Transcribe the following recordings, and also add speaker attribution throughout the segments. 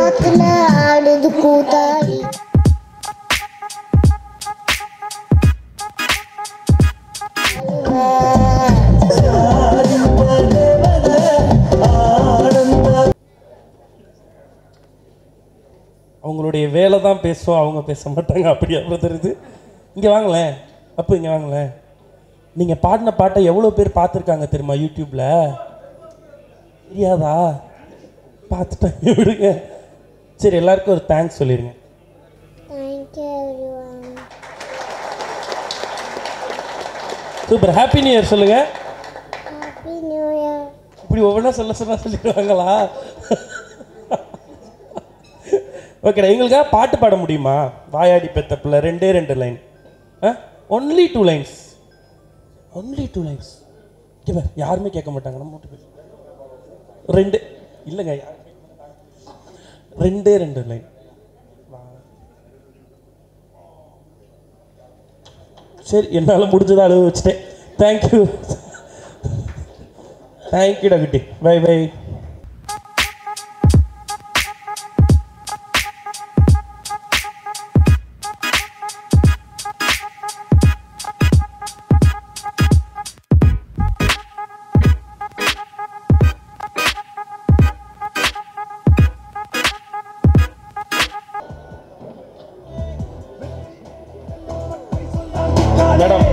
Speaker 1: ஆடுது கூத்தாடி.
Speaker 2: அவங்களுடைய வேலை தான் பேசுவோம் அவங்க பேச மாட்டாங்க அப்படியா தெரியுது? இங்கே வாங்களேன் அப்போ இங்கே வாங்களேன் நீங்கள் பாடின பாட்டை எவ்வளோ பேர் பார்த்துருக்காங்க தெரியுமா யூடியூப்பில் தெரியாதா? பார்த்துட்டாங்க விடுங்க. சரி எல்லாருக்கும் ஒரு தேங்க்ஸ் சொல்லிடுங்க super happy new year
Speaker 1: year
Speaker 2: இப்படி ஒவ்வொன்றா சொல்ல சொன்னா சொல்லிடுவாங்களா? ஓகேடா எங்களுக்காக பாட்டு பாட முடியுமா? வாயாடி பெத்த பிள்ளை ரெண்டே ரெண்டு லைன் ஆ? Only two lines only two lines யாருமே கேட்க மாட்டாங்க. நம்ம ரெண்டு. இல்லைங்க. ரெண்டே ரெண்டு லைன் சரி என்னால் முடிஞ்சதை அழுவ வச்சுட்டேன். தேங்க்யூ தேங்க்யூடா குட்டி. பை பை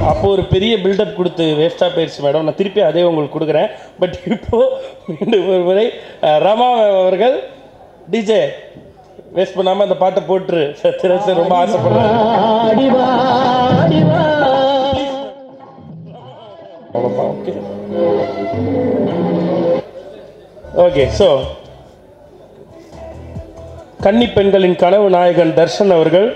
Speaker 2: மேடம் அப்போ ஒரு பெரிய பில்டப் கொடுத்து வேஸ்ட்டாக போயிடுச்சு மேடம் நான் திருப்பி அதே உங்களுக்கு கொடுக்குறேன். பட் இப்போ மீண்டும் ஒரு முறை ரமா அவர்கள் டிஜே வேஸ்ட் பண்ணாமல் அந்த பாட்டை போட்டுரு. சத்யராஜ் ரொம்ப ஆசைப்படுறேன். ஓகே ஓகே ஸோ கன்னி பெண்களின் கனவு நாயகன் தர்ஷன் அவர்கள்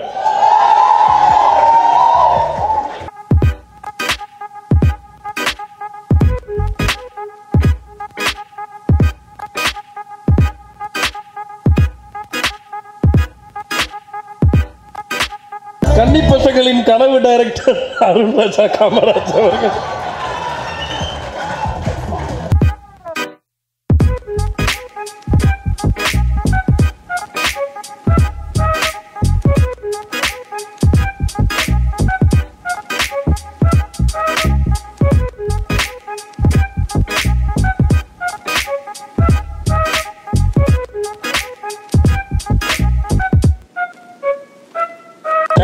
Speaker 2: கன்னி பசங்களின் கனவு டைரக்டர் அருண் ராஜா காமராஜ் அவர்கள்.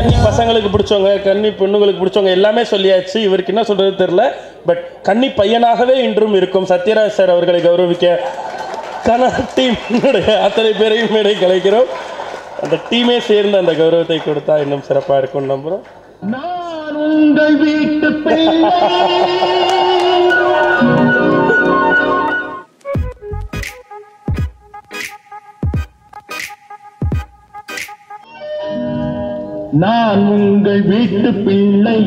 Speaker 2: கன்னி பசங்களுக்கு பிடிச்சவங்க கன்னி பெண்ணுங்களுக்கு பிடிச்சவங்க எல்லாமே சொல்லியாச்சு. இவருக்கு என்ன சொல்றது தெரியல. பட் கன்னி பையனாகவே இன்றும் இருக்கும். சத்யராஜ் சார் அவர்களை கௌரவிக்க கன டீமுடைய அத்தனை பேரையும் மேடை கலைக்கிறோம். அந்த டீமே சேர்ந்து அந்த கௌரவத்தை கொடுத்தா இன்னும் சிறப்பாக இருக்கும்னு நம்புகிறோம்
Speaker 3: நான் உங்கள் வீட்டு நான் உங்கள் வீட்டு பிள்ளை.